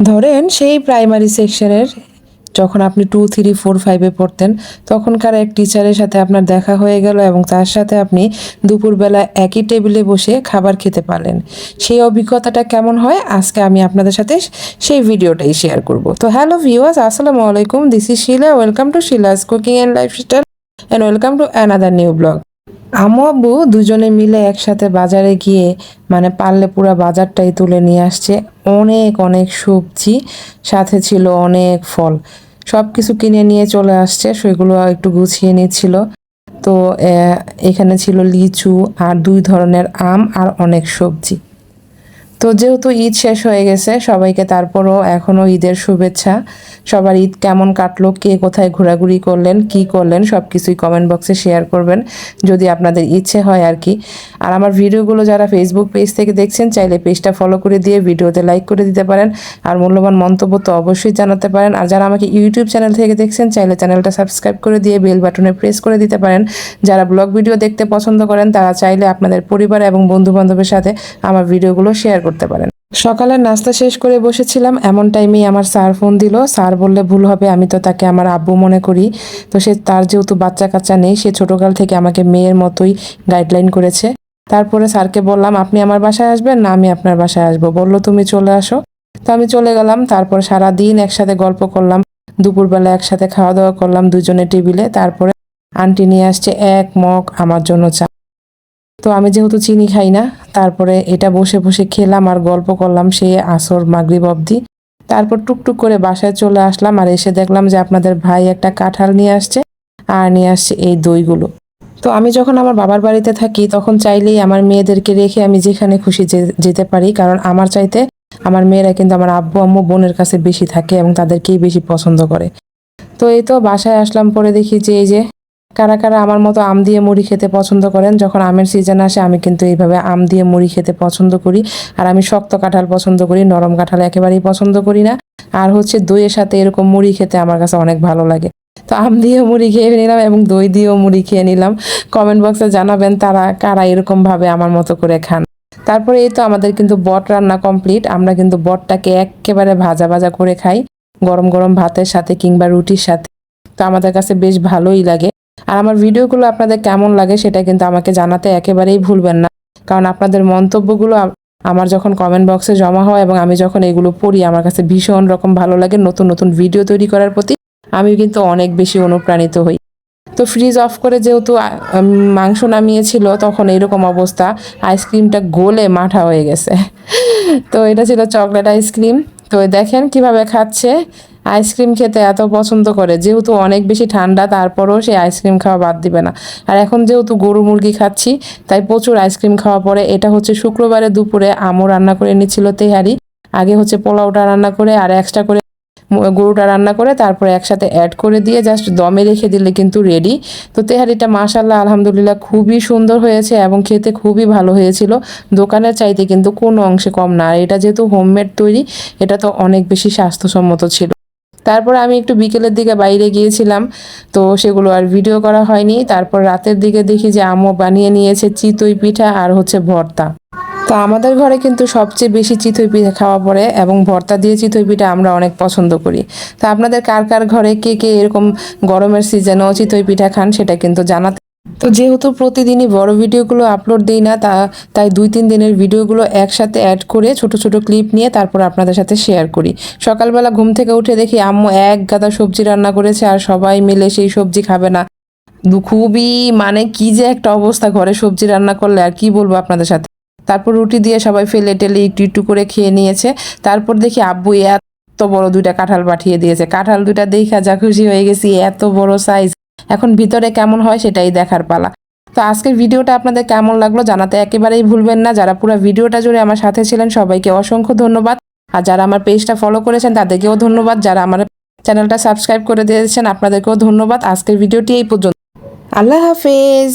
ধরেন সেই প্রাইমারি সেকশনের যখন আপনি টু থ্রি ফোর ফাইভে পড়তেন, তখনকার এক টিচারের সাথে আপনার দেখা হয়ে গেল এবং তার সাথে আপনি দুপুরবেলা একই টেবিলে বসে খাবার খেতে পারলেন। সেই অভিজ্ঞতাটা কেমন হয়? আজকে আমি আপনাদের সাথে সেই ভিডিওটাই শেয়ার করব। তো হ্যালো ভিউয়ার্স আসসালামু আলাইকুম। This is Shila welcome to Shila's cooking and lifestyle and welcome to another new blog আমু আব্বু দুজনে মিলে একসাথে বাজারে গিয়ে মানে পারলে পুরো বাজারটাই তুলে নিয়ে আসছে। অনেক অনেক সবজি, সাথে ছিল অনেক ফল। সব কিছু কিনে নিয়ে চলে আসছে, সেগুলো একটু গুছিয়ে নিচ্ছিল। তো এখানে ছিল লিচু আর দুই ধরনের আম আর অনেক সবজি। তো যেহেতু ঈদ শেষ হয়ে গেছে, সবাইকে তারপরও এখনও ঈদের শুভেচ্ছা। সবার ঈদ কেমন কাটলো, কে কোথায় ঘোরাঘুরি করলেন, কি করলেন সব কিছুই কমেন্ট বক্সে শেয়ার করবেন, যদি আপনাদের ইচ্ছে হয় আর কি। আর আমার ভিডিওগুলো যারা ফেসবুক পেজ থেকে দেখছেন, চাইলে পেজটা ফলো করে দিয়ে ভিডিওতে লাইক করে দিতে পারেন। আর মূল্যবান মন্তব্য তো অবশ্যই জানাতে পারেন। আর যারা আমাকে ইউটিউব চ্যানেল থেকে দেখছেন, চাইলে চ্যানেলটা সাবস্ক্রাইব করে দিয়ে বেল বাটনে প্রেস করে দিতে পারেন। যারা ব্লগ ভিডিও দেখতে পছন্দ করেন, তারা চাইলে আপনাদের পরিবার এবং বন্ধু বান্ধবের সাথে আমার ভিডিওগুলো শেয়ার করতে পারেন। সকালের নাস্তা শেষ করে বসেছিলাম, এমন টাইমেই আমার স্যার ফোন দিল। স্যার বললে ভুল হবে, আমি তো তাকে আমার আব্বু মনে করি। তো সে তার যেহেতু বাচ্চা কাচ্চা নেই, সে ছোটকাল থেকে আমাকে মেয়ের মতোই গাইডলাইন করেছে। তারপরে স্যারকে বললাম, আপনি আমার বাসায় আসবেন না আমি আপনার বাসায় আসব? বলল, তুমি চলে আসো। তো আমি চলে গেলাম, তারপর সারা দিন একসাথে গল্প করলাম। দুপুরবেলা একসাথে খাওয়া দাওয়া করলাম দুজনে টেবিলে। তারপরে আন্টি নিয়ে আসছে এক মগ আমার জন্য চা। তো আমি যেহেতু চিনি খাই না, তারপরে এটা বসে বসে খেলাম আর গল্প করলাম সেই আসর মাগরিব অবধি। তারপর টুকটুক করে বাসায় চলে আসলাম আর এসে দেখলাম যে আপনাদের ভাই একটা কাঁঠাল নিয়ে আসছে আর নিয়ে আসছে এই দইগুলো। তো আমি যখন আমার বাবার বাড়িতে থাকি, তখন চাইলেই আমার মেয়েদেরকে রেখে আমি যেখানে খুশি যেতে পারি, কারণ আমার চাইতে আমার মেয়েরা কিন্তু আমার আব্বু, আম্মু, বোনের কাছে বেশি থাকে এবং তাদেরকেই বেশি পছন্দ করে। তো এই তো বাসায় আসলাম, পরে দেখি যে এই যে কারা কারা আমার মতো আম দিয়ে মুড়ি খেতে পছন্দ করেন, যখন আমের সিজন আসে আমি কিন্তু এইভাবে আম দিয়ে মুড়ি খেতে পছন্দ করি। আর আমি শক্ত কাঁঠাল পছন্দ করি, নরম কাঁঠাল একেবারেই পছন্দ করি না। আর হচ্ছে দইয়ের সাথে এরকম মুড়ি খেতে আমার কাছে অনেক ভালো লাগে। তো আম দিয়েও মুড়ি খেয়ে নিলাম এবং দই দিয়েও মুড়ি খেয়ে নিলাম। কমেন্ট বক্সে জানাবেন তারা কারা এরকম ভাবে আমার মতো করে খান। তারপরে এই তো আমাদের কিন্তু বট রান্না কমপ্লিট আমরা কিন্তু বটটাকে একেবারে ভাজা ভাজা করে খাই, গরম গরম ভাতের সাথে কিংবা রুটির সাথে। তো আমাদের কাছে বেশ ভালোই লাগে। আর আমার ভিডিওগুলো আপনাদের কেমন লাগে সেটা কিন্তু আমাকে জানাতে একেবারেই ভুলবেন না। কারণ আপনাদের মন্তব্যগুলো আমার যখন কমেন্ট বক্সে জমা হয় এবং আমি যখন এগুলো পড়ি, আমার কাছে ভীষণ রকম ভালো লাগে নতুন নতুন ভিডিও তৈরি করার প্রতি। আমি কিন্তু অনেক বেশি অনুপ্রাণিত হই। তো ফ্রিজ অফ করে যেহেতু মাংস নামিয়েছিল, তখন এরকম অবস্থা। আইসক্রিমটা গলে মাঠা হয়ে গেছে। তো এটা ছিল চকলেট আইসক্রিম তো দেখেন কীভাবে খাচ্ছে। আইসক্রিম খেতে এত পছন্দ করে। যেহেতু অনেক বেশি ঠান্ডা, তারপরও সে আইসক্রিম খাওয়া বাদ দিবে না। আর এখন যেহেতু গরু মুরগি খাচ্ছি, তাই প্রচুর আইসক্রিম খাওয়া পরে। এটা হচ্ছে শুক্রবারে দুপুরে আমও রান্না করে নিচ্ছিল তেহারি। আগে হচ্ছে পোলাওটা রান্না করে, আর এক্সট্রা করে গরুটা রান্না করে, তারপরে একসাথে অ্যাড করে দিয়ে জাস্ট দমে রেখে দিলে কিন্তু রেডি তো তেহারিটা মাশাল্লাহ আলহামদুলিল্লাহ খুবই সুন্দর হয়েছে এবং খেতে খুবই ভালো হয়েছিল। দোকানের চাইতে কিন্তু কোনো অংশে কম না। আর এটা যেহেতু হোমমেড তৈরি, এটা তো অনেক বেশি স্বাস্থ্যসম্মত ছিল। তারপর আমি একটু বিকেলের দিকে বাইরে গিয়েছিলাম, তো সেগুলো আর ভিডিও করা হয়নি। তারপর রাতের দিকে দেখি যে আমও বানিয়ে নিয়েছে চিতই পিঠা আর হচ্ছে ভর্তা। তো আমাদের ঘরে কিন্তু সবচেয়ে বেশি চিতই পিঠা খাওয়া পড়ে এবং ভর্তা দিয়ে চিতই পিঠা আমরা অনেক পছন্দ করি। তো আপনাদের কার কার ঘরে কে কে এরকম গরমের সিজনেও চিতই পিঠা খান সেটা কিন্তু জানাতে তো যেহেতু প্রতিদিনই বড় ভিডিওগুলো আপলোড দিই না, তা, তাই দুই তিন দিনের ভিডিওগুলো একসাথে অ্যাড করে ছোট ছোট ক্লিপ নিয়ে তারপর আপনাদের সাথে শেয়ার করি। সকালবেলা ঘুম থেকে উঠে দেখি আম্মু এক গাদা সবজি রান্না করেছে আর সবাই মিলে সেই সবজি খাবে না। খুবই মানে কি যে একটা অবস্থা ঘরে সবজি রান্না করলে আর কি বলব আপনাদের সাথে। তারপর রুটি দিয়ে সবাই ফেলে টেলে একটু একটু করে খেয়ে নিয়েছে। তারপর দেখি আব্বু এত বড় দুইটা কাঁঠাল পাঠিয়ে দিয়েছে। কাঁঠাল দুইটা দেখা যা খুশি হয়ে গেছি, এত বড় সাইজ এখন ভিতরে কেমন হয় সেটাই দেখার পালা। তো আজকের ভিডিওটা আপনাদের কেমন লাগল জানাতে একেবারেই ভুলবেন না। যারা পুরো ভিডিওটা জুড়ে আমার সাথে ছিলেন, সবাইকে অসংখ্য ধন্যবাদ। আর যারা আমার পেজটা ফলো করেছেন, তাদেরকেও ধন্যবাদ। যারা আমার চ্যানেলটা সাবস্ক্রাইব করে দিয়েছেন, আপনাদেরকেও ধন্যবাদ। আজকের ভিডিওটি এই পর্যন্ত। আল্লাহ হাফেজ।